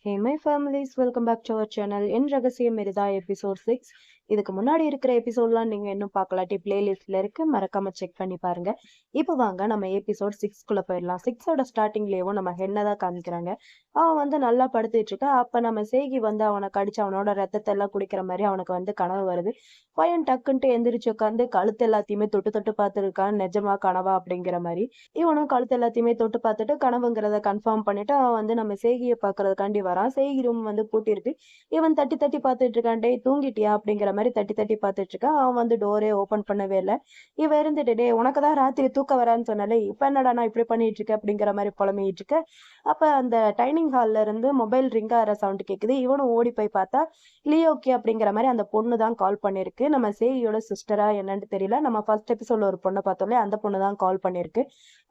Hey my families, welcome back to our channel in Ragasiyam Merida episode 6. இதுக்கு முன்னாடி இருக்கிற எபிசோட்லாம் நீங்கள் இன்னும் பார்க்கலாட்டி பிளேலிஸ்ட்டில் இருக்கு. மறக்காம செக் பண்ணி பாருங்க. இப்போ வாங்க நம்ம எபிசோட் சிக்ஸ்க்குள்ளே போயிடலாம். சிக்ஸோட ஸ்டார்டிங்லேயும் நம்ம ஹென்னை தான் காமிக்கிறாங்க. அவன் வந்து நல்லா படுத்துட்டு இருக்கா. அப்போ நம்ம சேகி வந்து அவனை கடிச்சு அவனோட ரத்தத்தை எல்லாம் குடிக்கிற மாதிரி அவனுக்கு வந்து கனவு வருது. பையன் டக்குன்ட்டு எந்திரிச்சு உட்காந்து கழுத்து எல்லாத்தையுமே தொட்டு தொட்டு பார்த்துருக்கான். நிஜமா கனவா அப்படிங்கிற மாதிரி. இவனும் கழுத்து எல்லாத்தையுமே தொட்டு பார்த்துட்டு கனவுங்கிறத கன்ஃபார்ம் பண்ணிட்டு அவன் வந்து நம்ம சேகியை பார்க்கறதுக்காண்டி வரான். சேகி ரூம் வந்து பூட்டிருக்கு. இவன் தட்டி தட்டி பார்த்துட்டு இருக்கான். தூங்கிட்டியா? அப்படிங்கிற மாதிரி தட்டி தட்டி பார்த்துட்டு இருக்கான் அவன் வந்து டோரே ஓப்பன் பண்ணவே இல்லை. இவன் இருந்துட்டு டே உனக்கு தான் ராத்திரி தூக்க வரான்னு சொன்னாலே இப்போ என்னடா நான் இப்படி பண்ணிட்டு இருக்க அப்படிங்கிற மாதிரி புலம்பிட்டு இருக்க அப்போ அந்த டைனிங் ஹால்ல இருந்து மொபைல் ரிங் ஆகிற சவுண்ட் கேட்குது இவனும் ஓடி போய் பார்த்தா லியோக்கி அப்படிங்கிற மாதிரி அந்த பொண்ணு தான் கால் பண்ணியிருக்கு நம்ம சேகியோட சிஸ்டரா என்னன்னு தெரியல. நம்ம ஃபர்ஸ்ட் எபிசோட்ல ஒரு பொண்ணை பார்த்தோம்ல அந்த பொண்ணு தான் கால் பண்ணியிருக்கு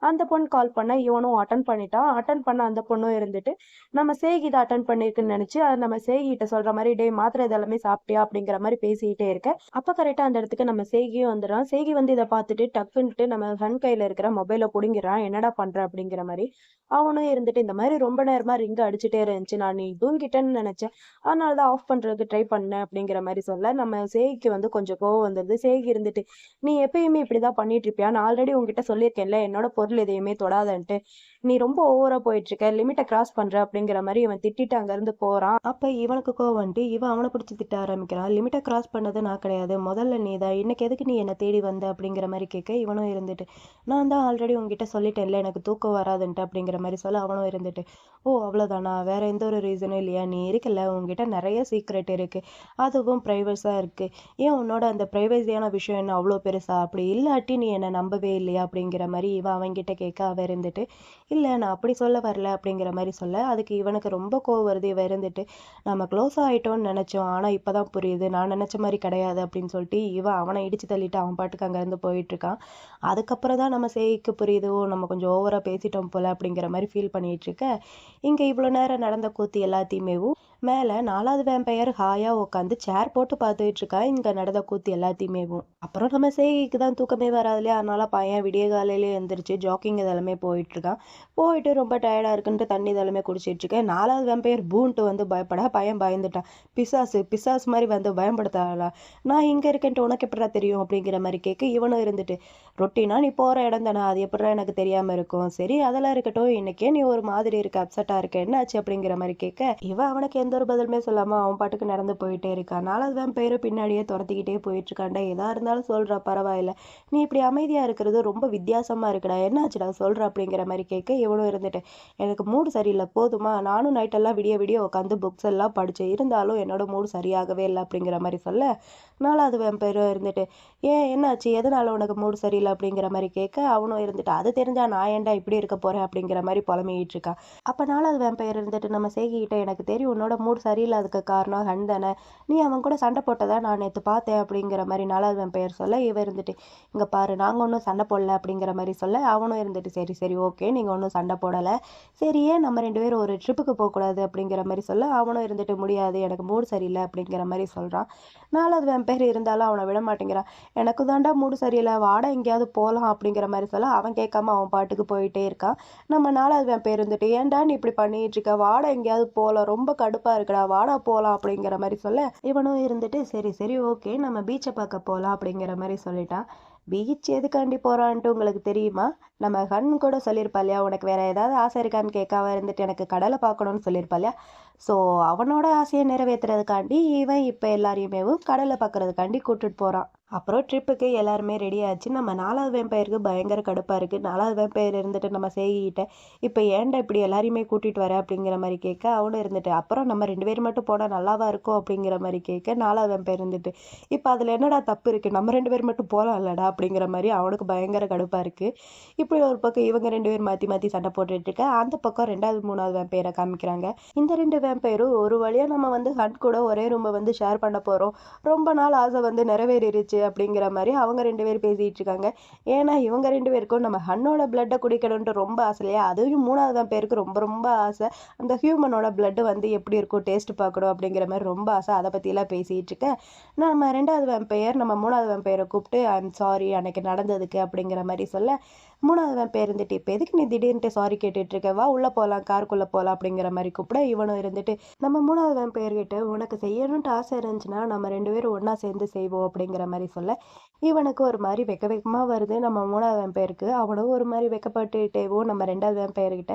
அந்த பொண்ணு கால் பண்ண இவனும் அட்டன் பண்ணிட்டான். அட்டன் பண்ண அந்த பொண்ணும் இருந்துட்டு நம்ம சேகி இதை அட்டன் பண்ணியிருக்குன்னு நினைச்சு நம்ம சேகிட்ட சொல்ற மாதிரி டே மாத்திரை இதெல்லாமே சாப்பிட்டியா? அப்படிங்கிற மாதிரி பேசிக்கிட்டே இருக்கேன். அப்போ கரெக்டாக அந்த இடத்துக்கு நம்ம சேகியும் வந்துடுறான். சேகி வந்து இதை பார்த்துட்டு டக்குன்ட்டு நம்ம ஹன் கையில் இருக்கிற மொபைலை பிடுங்கிறான் என்னடா பண்ணுற அப்படிங்கிற மாதிரி. அவனும் இருந்துட்டு இந்த மாதிரி ரொம்ப நேரமா ரிங்கு அடிச்சுட்டே இருந்துச்சு. நான் நீ தூங்கிட்டேன்னு நினச்சேன். அதனால தான் ஆஃப் பண்றதுக்கு ட்ரை பண்ணேன் அப்படிங்கிற மாதிரி சொல்ல நம்ம சேகிக்கு வந்து கொஞ்சம் கோவம் வந்துடுது. சேகி இருந்துட்டு நீ எப்பயுமே இப்படிதான் பண்ணிட்டு இருப்பியா நான் ஆல்ரெடி உங்ககிட்ட சொல்லியிருக்கேன்ல. என்னோட பொருள் எதையுமே தொடாதன்ட்டு. நீ ரொம்ப ஓவரா போயிட்டு இருக்க லிமிட்டை கிராஸ் பண்ற அப்படிங்கிற மாதிரி இவன் திட்டிட்டு அங்க இருந்து போறான். அப்ப இவனுக்கு கோவம் வந்துட்டு இவன் அவனை பிடிச்சி திட்ட ஆரம்பிக்கிறான் லிமிட்டை கிராஸ் பண்ணது நான் கிடையாது. முதல்ல நீ தான். இன்னைக்கு எதுக்கு நீ என்னை தேடி வந்த அப்படிங்கிற மாதிரி கேட்க இவனும் இருந்துட்டு நான் தான் ஆல்ரெடி உங்ககிட்ட சொல்லிட்டேன்ல எனக்கு தூக்கம் வராதுன்ட்டு அப்படிங்கிற மாதிரி சொல்ல அவனும் இருந்துட்டு ஓ அவ்வளோதானா வேற எந்த ஒரு ரீசனும் இல்லையா? நீ இருக்கல உங்ககிட்ட நிறைய சீக்ரெட் இருக்கு. அதுவும் ப்ரைவஸாக இருக்கு. ஏன் உன்னோட அந்த ப்ரைவசியான விஷயம் என்ன அவ்வளோ பெருசா? அப்படி இல்லாட்டி நீ என்னை நம்பவே இல்லையா? அப்படிங்கிற மாதிரி இவன் அவன்கிட்ட கேட்க அவ இருந்துட்டு இல்லை நான் அப்படி சொல்ல வரல அப்படிங்கிற மாதிரி சொல்ல. அதுக்கு இவனுக்கு ரொம்ப கோவம் வருது. இவன் இருந்துட்டு நம்ம க்ளோஸ் ஆகிட்டோம்னு நினச்சோம். ஆனால் இப்போ தான் புரியுது. நான் நினச்ச மாதிரி கிடையாது அப்படின்னு சொல்லிட்டு இவன் அவனை இடிச்சு தள்ளிட்டு அவன் பாட்டுக்கு அங்கேருந்து போயிட்டுருக்கான் அதுக்கப்புறம் தான் நம்ம சேய்க்கு புரியுது. ஓ நம்ம கொஞ்சம் ஓவராக பேசிட்டோம் போல அப்படிங்கிற மாதிரி ஃபீல் பண்ணிகிட்டு இருக்க. இங்கே இவ்வளோ நேரம் நடந்த கூத்து எல்லாத்தையுமேவும் மேலே நாலாவது வேம்பையர் ஹாயாக உட்காந்து சேர் போட்டு பார்த்துட்டு இருக்கா. இங்கே நடந்த கூத்து எல்லாத்தையுமேவும் அப்புறம் நம்ம சேகிக்கு தான் தூக்கமே வராது இல்லையா? அதனால பையன் விடிய காலையிலே எழுந்திரிச்சு ஜாக்கிங் இதெல்லாமே போயிட்டு இருக்கான். போயிட்டு ரொம்ப டயர்டாக இருக்குன்ட்டு தண்ணி இதெல்லாமே குடிச்சிட்டு இருக்கேன். நாலாவது வேம்பையர் பூன்ட்டு வந்து பயப்பட. பையன் பயந்துட்டான். பிசாசு பிசாஸ் மாதிரி வந்து பயன்படுத்தாளா நான் இங்கே இருக்கேன்ட்டு உனக்கு எப்படா தெரியும்? அப்படிங்கிற மாதிரி கேட்க இவனும் இருந்துட்டு ரொட்டினா நீ போகிற இடம் தானே? அது எப்படா எனக்கு தெரியாமல் இருக்கும்? சரி அதெல்லாம் இருக்கட்டும். இன்னைக்கே நீ ஒரு மாதிரி இருக்க அப்செட்டாக இருக்க. என்னாச்சு அப்படிங்கிற மாதிரி கேட்க இவன் அவனுக்கு எந்த ஒரு பதிலுமே சொல்லாமல் அவன் பாட்டுக்கு நடந்து போயிட்டே இருக்கான். நாலாவது பேரை பின்னாடியே துரத்திக்கிட்டே போயிட்டு எதாக இருந்தாலும் சொல்கிறா பரவாயில்ல. நீ இப்படி அமைதியாக இருக்கிறது ரொம்ப வித்தியாசமாக இருக்குடா. என்னாச்சுடா சொல்கிற அப்படிங்கிற மாதிரி கேட்க இவனும் இருந்துட்டு எனக்கு மூடு சரியில்லை போதுமா? நானும் நைட்டெல்லாம் விடிய விடிய உட்காந்து புக்ஸ் எல்லாம் படித்தேன் இருந்தாலும் என்னோட மூடு சரியாகவே இல்லை அப்படிங்கிற மாதிரி சொல்ல நாலாவது வெம்பையரும் இருந்துட்டு ஏன் என்னாச்சு? எதனால் உனக்கு மூடு சரியில்லை அப்படிங்கிற மாதிரி கேட்க அவனும் இருந்துட்டு அது தெரிஞ்சால் நான் ஏன்டா இப்படி இருக்க போகிறேன் அப்படிங்கிற மாதிரி புலம்பிக்கிட்டு இருக்கான். அப்போ நாலாவது வெம்பயர் இருந்துட்டு நம்ம சேகிக்கிட்ட எனக்கு தெரியும் உன்னோட மூடு சரியில்லாததுக்கு காரணம் ஹன் தானே. நீ அவன் கூட சண்டை போட்டதா நான் நேற்று பார்த்தேன் அப்படிங்கிற மாதிரி நாலாவதுவன் பெயர் சொல்ல இவன் இருந்துட்டு இங்கே பாரு நாங்கள் ஒன்றும் சண்டை போடல அப்படிங்கிற மாதிரி சொல்ல அவனும் இருந்துட்டு சரி சரி ஓகே நீங்கள் ஒன்றும் சண்டை போடலை. சரி ஏன் நம்ம ரெண்டு பேரும் ஒரு ட்ரிப்புக்கு போகக்கூடாது? அப்படிங்கிற மாதிரி சொல்ல அவனும் இருந்துட்டு முடியாது எனக்கு மூடு சரியில்லை அப்படிங்கிற மாதிரி சொல்கிறான் நாலாவது பேர் இருந்தாலும் அவனை விட மாட்டேங்கிறான். எனக்கு தாண்டா மூடு சரியில்லை வாட எங்கேயாவது போகலாம் அப்படிங்கிற மாதிரி சொல்ல அவன் கேட்காம அவன் பாட்டுக்கு போயிட்டே இருக்கான். நம்ம நாலாவது பேர் இருந்துட்டு ஏன்டா நீ இப்படி பண்ணிட்டு இருக்க? வாட எங்கேயாவது போகலாம் ரொம்ப கடுப்பாக இருக்குடா வாடா போகலாம் அப்படிங்கிற மாதிரி சொல்ல இவனும் இருந்துட்டு சரி சரி ஓகே நம்ம பீச்சை பார்க்க போகலாம் அப்படிங்கிற மாதிரி சொல்லிட்டான். பீச் எதுக்காண்டி போகிறான்ட்டு உங்களுக்கு தெரியுமா? நம்ம கண் கூட சொல்லியிருப்பா இல்லையா உனக்கு வேற ஏதாவது ஆசை இருக்கான்னு கேட்காம இருந்துட்டு எனக்கு கடலை பார்க்கணும்னு சொல்லியிருப்பா இல்லையா? ஸோ அவனோட ஆசையை நிறைவேற்றுறதுக்காண்டி இவன் இப்போ எல்லாரையுமே கடலை பார்க்கறதுக்காண்டி கூட்டிட்டு போகிறான் அப்புறம் ட்ரிப்புக்கு எல்லாருமே ரெடி ஆச்சு. நம்ம நாலாவது வேம்பயருக்கு பயங்கர கடுப்பாக இருக்குது நாலாவது வேம்பயர் இருந்துட்டு நம்ம செய்கிட்ட இப்போ ஏன்டா இப்படி எல்லாரையுமே கூட்டிகிட்டு வர? அப்படிங்கிற மாதிரி கேட்க அவனும் இருந்துட்டு அப்புறம் நம்ம ரெண்டு பேரும் மட்டும் போனால் நல்லாவா இருக்கும்? அப்படிங்கிற மாதிரி கேட்க நாலாவது வேம்பயர் இருந்துட்டு இப்போ அதில் என்னடா தப்பு இருக்குது நம்ம ரெண்டு பேர் மட்டும் போகலாம் இல்லடா அப்படிங்கிற மாதிரி அவனுக்கு பயங்கர கடுப்பாக இருக்குது இப்படி ஒரு பக்கம் இவங்க ரெண்டு பேர் மாற்றி மாற்றி சண்டை போட்டுட்டு இருக்க அந்த பக்கம் ரெண்டாவது மூணாவது வேம்பயரை காமிக்கிறாங்க. இந்த ரெண்டு வேம்பயரும் ஒரு வழியாக நம்ம வந்து ஹட் கூட ஒரே ரூமை வந்து ஷேர் பண்ண போகிறோம் ரொம்ப நாள் ஆசை வந்து நிறைவேறிடுச்சு அப்படிங்கிற மாதிரி அவங்க ரெண்டு பேர் பேசிகிட்டு இருக்காங்க. ஏன்னா இவங்க ரெண்டு பேருக்கும் நம்ம ஹன்னோட பிளட்டை குடிக்கணுன்ட்டு ரொம்ப ஆசை இல்லையா? அதுவும் மூணாவது பேருக்கு ரொம்ப ரொம்ப ஆசை. அந்த ஹியூமனோட பிளட்டு வந்து எப்படி இருக்கும் டேஸ்ட் பார்க்கணும் அப்படிங்கிற மாதிரி ரொம்ப ஆசை. அதை பற்றிலாம் பேசிகிட்டு இருக்கேன். நம்ம ரெண்டாவது வெம்பையர் நம்ம மூணாவது வெம்பையரை கூப்பிட்டு ஐ எம் சாரி அன்னைக்கு நடந்ததுக்கு அப்படிங்கிற மாதிரி சொல்ல மூணாவதுவன் பேர் இருந்துட்டு இப்போ எதுக்கு நீ திடீர்னுட்டு சாரி கேட்டுட்டு இருக்க வா உள்ளே போகலாம் காருக்குள்ளே போகலாம் அப்படிங்கிற மாதிரி கூப்பிட இவனும் இருந்துட்டு நம்ம மூணாவது பேர்கிட்ட உனக்கு செய்யணுன்ட்டு ஆசை இருந்துச்சுன்னா நம்ம ரெண்டு பேரும் ஒன்றா சேர்ந்து செய்வோம் அப்படிங்கிற மாதிரி சொல்ல இவனுக்கு ஒரு மாதிரி வெக்க வெக்கமாக வருது. நம்ம மூணாவது பேருக்கு அவனும் ஒரு மாதிரி வெக்கப்பட்டுட்டேவோ நம்ம ரெண்டாவது பேர்கிட்ட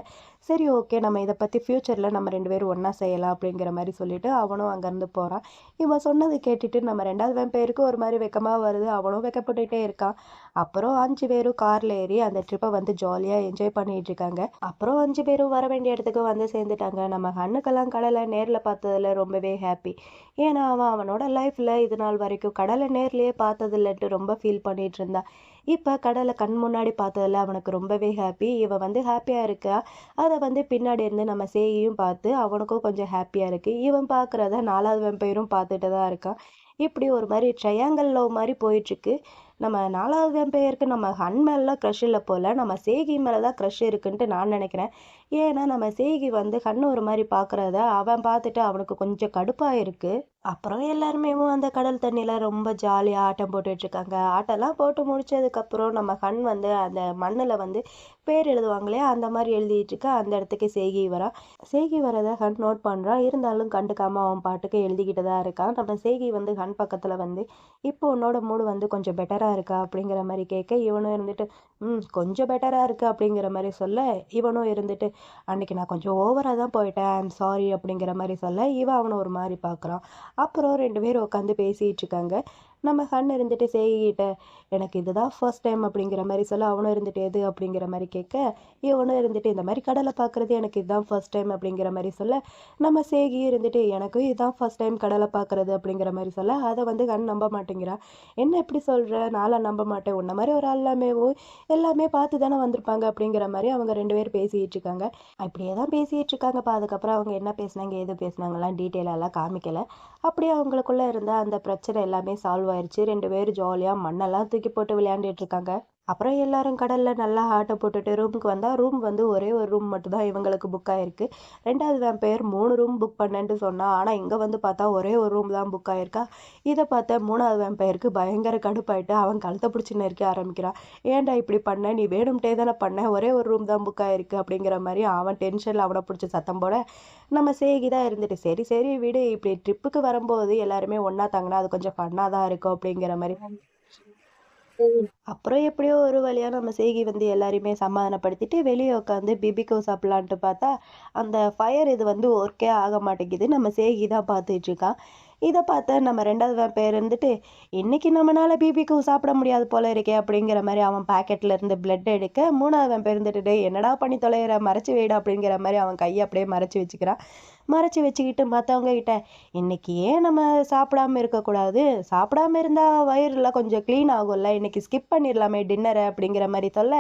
சரி ஓகே நம்ம இதை பற்றி ஃப்யூச்சரில் நம்ம ரெண்டு பேரும் ஒன்றா செய்யலாம் அப்படிங்கிற மாதிரி சொல்லிவிட்டு அவனும் அங்கேருந்து போகிறான் இவன் சொன்னதை கேட்டுட்டு நம்ம ரெண்டாவதுவன் பேருக்கு ஒரு மாதிரி வெக்கமாக வருது அவனும் வெக்கப்பட்டுகிட்டே இருக்கான். அப்புறம் அஞ்சு பேரும் காரில் ஏறி அந்த ட்ரிப்பை வந்து ஜாலியாக என்ஜாய் பண்ணிட்டு இருக்காங்க அப்புறம் அஞ்சு பேரும் வர வேண்டிய இடத்துக்கு வந்து சேர்ந்துட்டாங்க. நம்ம கண்ணுக்கெல்லாம் கடலை நேரில் பார்த்ததுல ரொம்பவே ஹாப்பி ஏன்னா அவன் அவனோட லைஃப்பில் இது நாள் வரைக்கும் கடலை நேர்லேயே பார்த்ததில்லன்ட்டு ரொம்ப ஃபீல் பண்ணிட்டு இருந்தான் இப்போ கடலை கண் முன்னாடி பார்த்ததுல அவனுக்கு ரொம்பவே ஹாப்பி இவன் வந்து ஹாப்பியாக இருக்கா? அதை வந்து பின்னாடி இருந்து நம்ம சேகியும் பார்த்து அவனுக்கும் கொஞ்சம் ஹாப்பியாக இருக்குது இவன் பார்க்குறத நாலாவது வெம்பையரும் பார்த்துட்டு தான் இருக்கான். இப்படி ஒரு மாதிரி ட்ரையாங்கல் லவ் மாதிரி போயிட்டுருக்கு. நம்ம நாலாவது பேருக்கு நம்ம ஹன் மேலாம் க்ரஷ் இல்லை போல் நம்ம சேகி மேலே தான் க்ரஷ் இருக்குன்ட்டு நான் நினைக்கிறேன். ஏன்னா நம்ம சேகி வந்து ஹன் ஒரு மாதிரி பார்க்குறத அவன் பார்த்துட்டு அவனுக்கு கொஞ்சம் கடுப்பாக இருக்குது அப்புறம் எல்லாருமே அந்த கடல் தண்ணியில் ரொம்ப ஜாலியாக ஆட்டம் போட்டுட்ருக்காங்க. ஆட்டெல்லாம் ஆட்டம்லாம் போட்டு முடிச்சதுக்கப்புறம் நம்ம கண் வந்து அந்த மண்ணில் வந்து பேர் எழுதுவாங்களே அந்த மாதிரி எழுதிட்டுருக்க அந்த இடத்துக்கு சேகி வரா. சேகி வரதை கண் நோட் பண்ணுறான் இருந்தாலும் கண்டுக்காமல் அவன் பாட்டுக்கு எழுதிக்கிட்டு தான் இருக்கான் நம்ம சேகி வந்து கண் பக்கத்தில் வந்து இப்போ உன்னோட மூடு வந்து கொஞ்சம் பெட்டராக இருக்கா அப்படிங்கிற மாதிரி கேட்க இவனும் இருந்துட்டு ம் கொஞ்சம் பெட்டராக இருக்குது அப்படிங்கிற மாதிரி சொல்ல இவனும் இருந்துட்டு அன்றைக்கி நான் கொஞ்சம் ஓவராக தான் போயிட்டேன். ஐம் சாரி அப்படிங்கிற மாதிரி சொல்ல இவன் அவனை ஒரு மாதிரி பார்க்குறான் அப்புறம் ரெண்டு பேரும் உட்காந்து பேசிகிட்டு இருக்காங்க. நம்ம கண் இருந்துட்டு சேகிட்ட எனக்கு இதுதான் ஃபர்ஸ்ட் டைம் அப்படிங்கிற மாதிரி சொல்ல அவனும் இருந்துட்டு எது? அப்படிங்கிற மாதிரி கேட்க இவனும் இருந்துட்டு இந்த மாதிரி கடலை பார்க்குறது எனக்கு இதுதான் ஃபர்ஸ்ட் டைம் அப்படிங்கிற மாதிரி சொல்ல நம்ம சேகியும் இருந்துட்டு எனக்கும் இதுதான் ஃபர்ஸ்ட் டைம் கடலை பார்க்குறது அப்படிங்கிற மாதிரி சொல்ல அதை வந்து கண் நம்ப மாட்டேங்கிறான் என்ன எப்படி சொல்கிற நான்லாம் நம்ப மாட்டேன். உன்ன மாதிரி ஒரு எல்லாமே எல்லாமே பார்த்து தானே வந்திருப்பாங்க அப்படிங்கிற மாதிரி அவங்க ரெண்டு பேரும் பேசிகிட்டு இருக்காங்க. அப்படியே தான் பேசிகிட்டு இருக்காங்கப்பா. அதுக்கப்புறம் அவங்க என்ன பேசினாங்க எது பேசுனாங்கலாம் டீட்டெயிலெல்லாம் காமிக்கலை. அப்படியே அவங்களுக்குள்ள இருந்தால் அந்த பிரச்சனை எல்லாமே சால்வ் ஆயிடுச்சு. ரெண்டு பேரும் ஜாலியாக மண்ணெல்லாம் தூக்கி போட்டு விளையாண்டுட்டு இருக்காங்க. அப்புறம் எல்லாரும் கடலில் நல்லா ஆட்டை போட்டுட்டு ரூமுக்கு வந்தால் ரூம் வந்து ஒரே ஒரு ரூம் மட்டும் தான் இவங்களுக்கு புக் ஆகிருக்கு ரெண்டாவது வேம்பையர் மூணு ரூம் புக் பண்ணேன்ட்டு சொன்னால் ஆனால் இங்கே வந்து பார்த்தா ஒரே ஒரு ரூம் தான் புக் ஆகிருக்கா இதை பார்த்த மூணாவது வேம்பையருக்கு பயங்கர கடுப்பாயிட்டு அவன் கழுத்தை பிடிச்சி நெருக்க ஆரம்பிக்கிறான் ஏன்டா இப்படி பண்ண? நீ வேணும்ட்டே தானே பண்ண. ஒரே ஒரு ரூம் தான் புக் ஆகிருக்கு அப்படிங்கிற மாதிரி அவன் டென்ஷனில் அவனை பிடிச்சி சத்தம் போட நம்ம சேகி தான் இருந்துட்டு சரி சரி வீடு. இப்படி ட்ரிப்புக்கு வரும்போது எல்லாருமே ஒன்றா தங்கினா அது கொஞ்சம் ஃபன்னாக தான் இருக்கும். அப்படிங்கிற மாதிரி அப்புறம் எப்படியோ ஒரு வழியா நம்ம செய்கி வந்து எல்லாரையுமே சமாதானப்படுத்திட்டு வெளியே உட்காந்து பிபிகோ சாப்பிடலான்ட்டு பார்த்தா அந்த ஃபயர் இது வந்து ஒர்க்கே ஆக மாட்டேங்குது. நம்ம சேகி தான் பார்த்துட்டு இருக்கான். இதை பார்த்த நம்ம ரெண்டாவது பேர் இருந்துட்டு இன்னைக்கு நம்மளால பிபிக்கு சாப்பிட முடியாது போல இருக்கே அப்படிங்கிற மாதிரி அவன் பாக்கெட்ல இருந்து பிளட் எடுக்க மூணாவது பேர் இருந்துட்டு என்னடா பண்ணி தொலைகிற மறைச்சு வைடா அப்படிங்கிற மாதிரி அவன் கையை அப்படியே மறைச்சு வச்சுக்கிறான். மறைச்சி வச்சுக்கிட்டு மற்றவங்க கிட்ட இன்னைக்கு ஏன் நம்ம சாப்பிடாம இருக்கக்கூடாது? சாப்பிடாம இருந்தால் வயிறுலாம் கொஞ்சம் க்ளீன் ஆகும்ல. இன்னைக்கு ஸ்கிப் பண்ணிடலாமே டின்னரை அப்படிங்கிற மாதிரி சொல்ல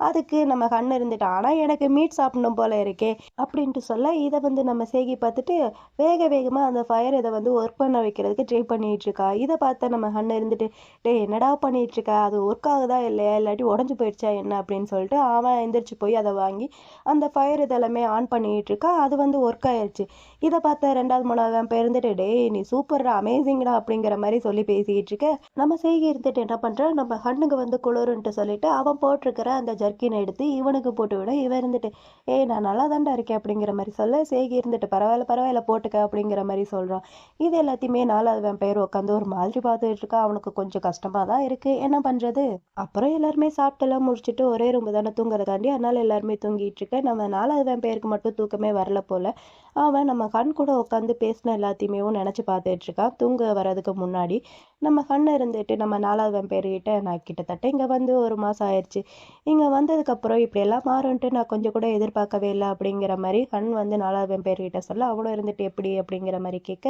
அதுக்கு நம்ம கண்ணு இருந்துட்டோம் ஆனால் எனக்கு மீட் சாப்பிடணும் போல இருக்கே அப்படின்ட்டு சொல்ல இதை வந்து நம்ம சேகி பார்த்துட்டு வேக வேகமாக அந்த ஃபயர் இதை வந்து ஒர்க் பண்ண வைக்கிறதுக்கு ட்ரை பண்ணிட்டு இருக்கா. இதை பார்த்த நம்ம கண்ணு இருந்துட்டு டேய் என்னடா பண்ணிட்டு இருக்கா? அது ஒர்க் ஆகுதா இல்லையா? இல்லாட்டி உடஞ்சு போயிடுச்சா என்ன? அப்படின்னு சொல்லிட்டு அவன் எந்திரிச்சு போய் அதை வாங்கி அந்த ஃபயர் இதெல்லாமே ஆன் பண்ணிட்டு இருக்கா. அது வந்து ஒர்க் ஆயிடுச்சு இதை பார்த்த ரெண்டாவது மூணாவது பேருந்துட்டு டே டேய் நீ சூப்பர்டா அமேசிங்டா அப்படிங்கிற மாதிரி சொல்லி பேசிக்கிட்டு இருக்க. நம்ம செய்கி இருந்துட்டு என்ன பண்றான் நம்ம கண்ணுக்கு வந்து குளிருன்ட்டு சொல்லிட்டு அவன் போட்டிருக்கிற அந்த ஜர்க்கினை எடுத்து இவனுக்கு போட்டு விட இவன் இருந்துட்டு ஏய் நான் நல்லா தாண்டா இருக்கேன் அப்படிங்கிற மாதிரி சொல்ல. சேகி இருந்துட்டு பரவாயில்ல பரவாயில்ல போட்டுக்க அப்படிங்கிற மாதிரி சொல்றான். இது எல்லாத்தையுமே நாலாவது பேர் உட்காந்து ஒரு மாதிரி பார்த்துட்டு இருக்கா. அவனுக்கு கொஞ்சம் கஷ்டமாக தான் இருக்கு. என்ன பண்றது? அப்புறம் எல்லாருமே சாப்பிட்டெல்லாம் முடிச்சுட்டு ஒரே ரொம்ப தானே தூங்குறதாண்டி அதனால எல்லாருமே தூங்கிட்டு இருக்க. நம்ம நாலாவது பேருக்கு மட்டும் தூக்கமே வரல போல. அவன் நம்ம கண் கூட உட்காந்து பேசின எல்லாத்தையுமே நினச்சி பார்த்துட்டு இருக்கான். தூங்க வர்றதுக்கு முன்னாடி நம்ம கண் இருந்துட்டு நம்ம நாலாவது பேர்கிட்ட நான் கிட்டத்தட்ட இங்கே வந்து ஒரு மாதம் ஆயிடுச்சு இங்கே வந்ததுக்கப்புறம் இப்படியெல்லாம் மாறும்ன்ட்டு நான் கொஞ்சம் கூட எதிர்பார்க்கவே இல்லை அப்படிங்கிற மாதிரி கண் வந்து நாலாவது வெம்பையர்கிட்ட சொல்ல அவனும் இருந்துட்டு எப்படி? அப்படிங்கிற மாதிரி கேட்க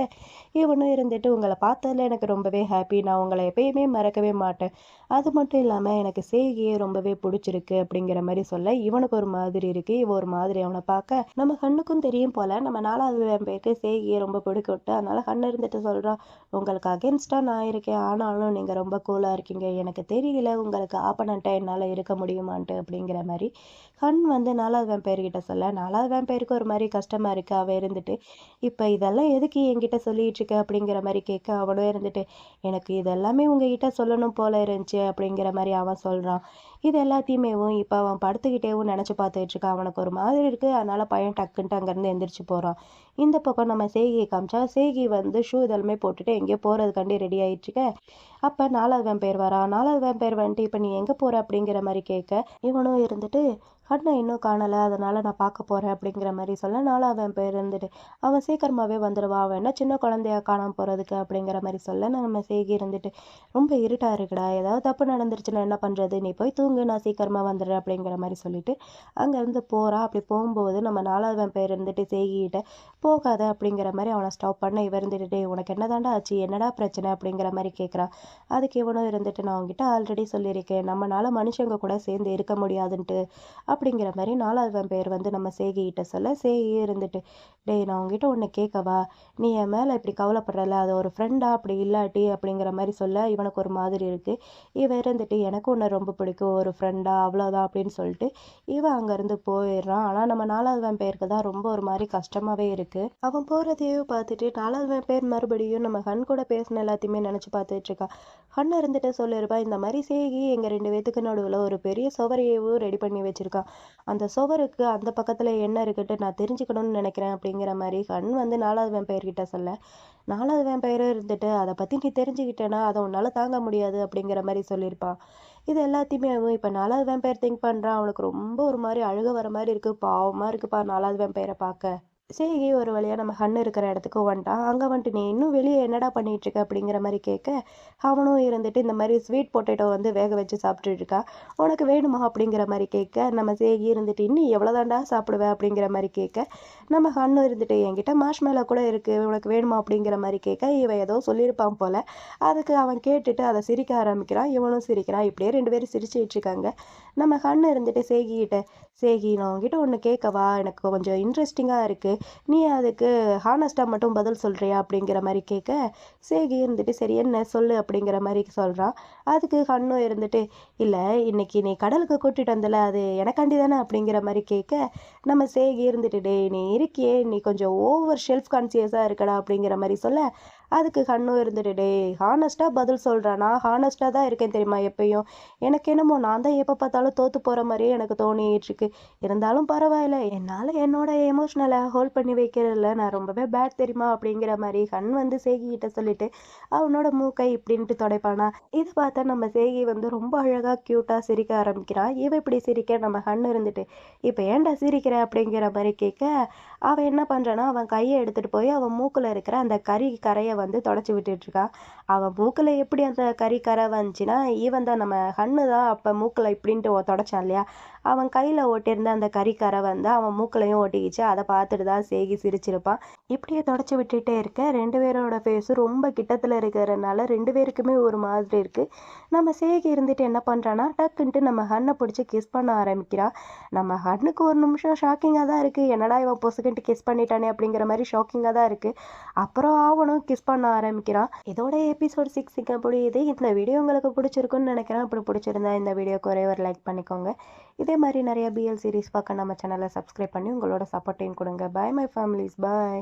இவனும் இருந்துட்டு உங்களை பார்த்ததுல எனக்கு ரொம்பவே ஹாப்பி நான் உங்களை எப்பயுமே மறக்கவே மாட்டேன். அது மட்டும் இல்லாமல் எனக்கு சேகியே ரொம்பவே பிடிச்சிருக்கு. அப்படிங்கிற மாதிரி சொல்ல இவனுக்கு ஒரு மாதிரி இருக்குது இவன் ஒரு மாதிரி அவனை பார்க்க. நம்ம கண்ணுக்கும் தெரியும் போல் நம்ம நாலாவது பேருக்கு சேகியை ரொம்ப பிடிக்கவிட்டு அதனால் கண்ணு இருந்துட்டு சொல்கிறான் உங்களுக்கு அகேன்ஸ்டாக நான் இருக்கேன். ஆனாலும் நீங்கள் ரொம்ப கூலாக இருக்கீங்க. எனக்கு தெரியல. உங்களுக்கு ஆப்பனண்ட்டாக என்னால் இருக்க முடியுமான்ட்டு அப்படிங்கிற மாதிரி ஹன் வந்து நாலாவது வேம்பயர்கிட்ட சொல்ல நாலாவது வேம்பயருக்கு ஒரு மாதிரி கஷ்டமாக இருக்குது அவன் இருந்துட்டு. இப்போ இதெல்லாம் எதுக்கு என்கிட்ட சொல்லிகிட்டு இருக்க அப்படிங்கிற மாதிரி கேட்க அவனும் இருந்துட்டு எனக்கு இதெல்லாமே உங்ககிட்ட சொல்லணும் போல இருந்துச்சு அப்படிங்கிற மாதிரி அவன் சொல்கிறான் இது எல்லாத்தையுமேவும் இப்போ அவன் படுத்துக்கிட்டேவும் நினச்சி பார்த்துட்டு இருக்கான். அவனுக்கு ஒரு மாதிரி இருக்குது அதனால் பையன் டக்குன்ட்டு அங்கேருந்து எந்திரிச்சு போகிறான் இந்த பக்கம் நம்ம சேகியை காமிச்சா சேகி வந்து ஷூ இதெல்லாமே போட்டுட்டு எங்கேயோ போகிறதுக்காண்டி ரெடி ஆகிட்டுருக்க அப்போ நாலாவது வேம்பயர் வரா? நாலாவது வேம்பயர் வந்துட்டு இப்போ நீ எங்கே போகிற அப்படிங்கிற மாதிரி கேட்க இவனும் இருந்துட்டு கண்ணை இன்னும் காணலை அதனால் நான் பார்க்க போகிறேன் அப்படிங்கிற மாதிரி சொல்ல நாலாவன் பேர் இருந்துட்டு அவன் சீக்கிரமாகவே வந்துடுவான் அவன் என்ன சின்ன குழந்தைய காணாம போகிறதுக்கு அப்படிங்கிற மாதிரி சொல்ல நம்ம சேகி இருந்துட்டு ரொம்ப இருட்டாக இருக்குடா. ஏதாவது தப்பு நடந்துருச்சுன்னா என்ன பண்ணுறது நீ போய் தூங்கு நான் சீக்கிரமாக வந்துடுறேன் அப்படிங்கிற மாதிரி சொல்லிட்டு அங்கேருந்து போகிறா அப்படி போகும்போது நம்ம நாலாவன் பேர் இருந்துட்டு சேகிக்கிட்ட போகாத அப்படிங்கிற மாதிரி அவனை ஸ்டாப் பண்ண இவன் இருந்துட்டு "டேய், உனக்கு என்னதாண்டா ஆச்சு? என்னடா பிரச்சனை? அப்படிங்கிற மாதிரி கேட்குறான் அதுக்கு இவனும் இருந்துட்டு நான் உங்ககிட்ட ஆல்ரெடி சொல்லியிருக்கேன். நம்மனால மனுஷங்க கூட சேர்ந்து இருக்க முடியாதுன்ட்டு. அப்படிங்கிற மாதிரி நாலாவது பேர் வந்து நம்ம சேகிகிட்ட சொல்ல சேகி இருந்துட்டு டேய் நான் உங்ககிட்ட ஒன்று கேட்கவா? நீ என் மேலே இப்படி கவலைப்படுறல அது ஒரு ஃப்ரெண்டா அப்படி இல்லாட்டி? அப்படிங்கிற மாதிரி சொல்ல இவனுக்கு ஒரு மாதிரி இருக்கு. இவன் இருந்துட்டு எனக்கு உன்னை ரொம்ப பிடிக்கும். ஒரு ஃப்ரெண்டா அவ்வளோதான் அப்படின்னு சொல்லிட்டு இவன் அங்கேருந்து போயிடுறான். ஆனால் நம்ம நாலாவது பேருக்கு தான் ரொம்ப ஒரு மாதிரி கஷ்டமாகவே இருக்கு. அவன் போகிறதையே பார்த்துட்டு நாலாவது பேர் மறுபடியும் நம்ம கண் கூட பேசின எல்லாத்தையுமே நினச்சி பார்த்துட்டு இருக்கான் ஹன் இருந்துட்டு சொல்லியிருப்பான் இந்த மாதிரி சேகி எங்கள் ரெண்டு பேத்துக்கு நடுவில் ஒரு பெரிய சுவரையவும் ரெடி பண்ணி வச்சுருக்கான் அந்த சுவருக்கு அந்த பக்கத்தில் என்ன இருக்குட்டு நான் தெரிஞ்சுக்கணும்னு நினைக்கிறேன் அப்படிங்கிற மாதிரி ஹன் வந்து நாலாவது வேம்பயர்கிட்ட சொல்ல. நாலாவது வேம்பயரும் இருந்துட்டு அதை பற்றி நீ தெரிஞ்சுக்கிட்டேன்னா அதை உன்னால் தாங்க முடியாது அப்படிங்கிற மாதிரி சொல்லியிருப்பான் இது எல்லாத்தையுமே அவன் இப்போ நாலாவது வேம்பயர் திங்க் பண்ணுறான் அவனுக்கு ரொம்ப ஒரு மாதிரி அழுக வர மாதிரி இருக்குது பாவமாக இருக்குப்பா நாலாவது வேம்பயரை பார்க்க. சேகி ஒரு வழியாக நம்ம ஹன் இருக்கிற இடத்துக்கு வந்துட்டான். அங்கே வந்துட்டு நீ இன்னும் வெளியே என்னடா பண்ணிகிட்ருக்க இருக்க? அப்படிங்கிற மாதிரி கேட்க அவனும் இருந்துட்டு இந்த மாதிரி ஸ்வீட் பொட்டேட்டோ வந்து வேக வச்சு சாப்பிட்டுட்டு இருக்கா? உனக்கு வேணுமா? அப்படிங்கிற மாதிரி கேட்க நம்ம சேகி இருந்துட்டு இன்னும் எவ்வளோதாண்டா சாப்பிடுவேன் அப்படிங்கிற மாதிரி கேட்க நம்ம ஹன்னும் இருந்துட்டு என்கிட்ட மாஷ் மேலே கூட இருக்குது உனக்கு வேணுமா? அப்படிங்கிற மாதிரி கேட்க இவன் ஏதோ சொல்லியிருப்பான் போல. அதுக்கு அவன் கேட்டுட்டு அதை சிரிக்க ஆரம்பிக்கிறான். இவனும் சிரிக்கிறான். இப்படியே ரெண்டு பேரும் சிரிச்சுட்டு இருக்காங்க. நம்ம ஹன் இருந்துட்டு சேகிகிட்ட சேகி நான் உங்ககிட்ட ஒன்று கேட்கவா? எனக்கு கொஞ்சம் இன்ட்ரெஸ்டிங்காக இருக்குது நீ அதுக்கு ஹானஸ்ட்டாக மட்டும் பதில் சொல்கிறியா அப்படிங்கிற மாதிரி கேட்க சேகி இருந்துட்டு சரி என்ன சொல்லு? அப்படிங்கிற மாதிரி சொல்கிறான் அதுக்கு கண்ணும் இருந்துட்டு இல்லை இன்னைக்கு நீ கடலுக்கு கூட்டிட்டு வந்தல அது எனக்காண்டி தானே? அப்படிங்கிற மாதிரி கேட்க நம்ம சேகி இருந்துட்டு டேய் நீ இருக்கியே நீ கொஞ்சம் ஓவர் ஷெல்ஃப் கான்சியஸாக இருக்கடா அப்படிங்கிற மாதிரி சொல்ல அதுக்கு கண்ணும் இருந்துட்டு டேய் ஹானஸ்ட்டாக பதில் சொல்கிறேன் நான் ஹானஸ்ட்டாக தான் இருக்கேன் தெரியுமா எப்பயும்? எனக்கு என்னமோ நான் தான் எப்போ பார்த்தாலும் தோற்று போகிற மாதிரியே எனக்கு தோணிட்டுருக்கு இருந்தாலும் பரவாயில்ல. என்னால் என்னோட எமோஷ்னலை ஹோல்ட் பண்ணி வைக்கிறதில்ல நான் ரொம்பவே பேட் தெரியுமா? அப்படிங்கிற மாதிரி கண் வந்து சேகிக்கிட்ட சொல்லிட்டு அவனோட மூக்கை இப்படின்ட்டு தொடைப்பானா. இதை பார்த்தா நம்ம சேகி வந்து ரொம்ப அழகாக க்யூட்டாக சிரிக்க ஆரம்பிக்கிறான் இவன் இப்படி சிரிக்க? நம்ம கண் இருந்துட்டு இப்போ ஏன்டா சிரிக்கிற? அப்படிங்கிற மாதிரி கேட்க அவன் என்ன பண்ணுறான்னா அவன் கையை எடுத்துகிட்டு போய் அவன் மூக்கில் இருக்கிற அந்த கறி கரையை வந்து தொடச்சி விட்டுட்டு இருக்கான் அவன் மூக்கில் எப்படி அந்த கறி கரை வந்துச்சுன்னா ஈவன் தான் நம்ம கண்ணு தான் அப்போ மூக்கில் இப்படின்ட்டு தொடச்சான் இல்லையா? அவன் கையில் ஓட்டியிருந்த அந்த கறி கரை வந்து அவன் மூக்கிலையும் ஒட்டிக்கிச்சு. அதை பார்த்துட்டு தான் சேகி சிரிச்சிருப்பான். இப்படியே தொடச்சி விட்டுட்டே இருக்க ரெண்டு பேரோட ஃபேஸும் ரொம்ப கிட்டத்தில் இருக்கிறதுனால ரெண்டு பேருக்குமே ஒரு மாதிரி இருக்குது நம்ம சேகி இருந்துட்டு என்ன பண்ணுறான்னா டக்குன்ட்டு நம்ம ஹன்னை பிடிச்சி கிஸ் பண்ண ஆரம்பிக்கிறான் நம்ம ஹன்னுக்கு ஒரு நிமிஷம் ஷாக்கிங்காக தான் இருக்குது என்னடா இவன் பொசுக்கிட்டு கிஸ் பண்ணிட்டானே அப்படிங்கிற மாதிரி ஷாக்கிங்காக தான் இருக்குது அப்புறம் ஆகணும் கிஸ் பண்ண ஆரம்பிக்கிறான். இதோட எபிசோட் சிக்ஸ் இங்கே முடியுது இந்த வீடியோ உங்களுக்கு பிடிச்சிருக்குன்னு நினைக்கிறேன். அப்படி பிடிச்சிருந்தா இந்த வீடியோக்கு ஒரே ஒரு லைக் பண்ணிக்கோங்க. இதே மாதிரி நிறைய பிஎல் சீரிஸ் பார்க்க நம்ம சேனலை சப்ஸ்கிரைப் பண்ணி உங்களோட சப்போர்ட்டையும் கொடுங்க. By my families bye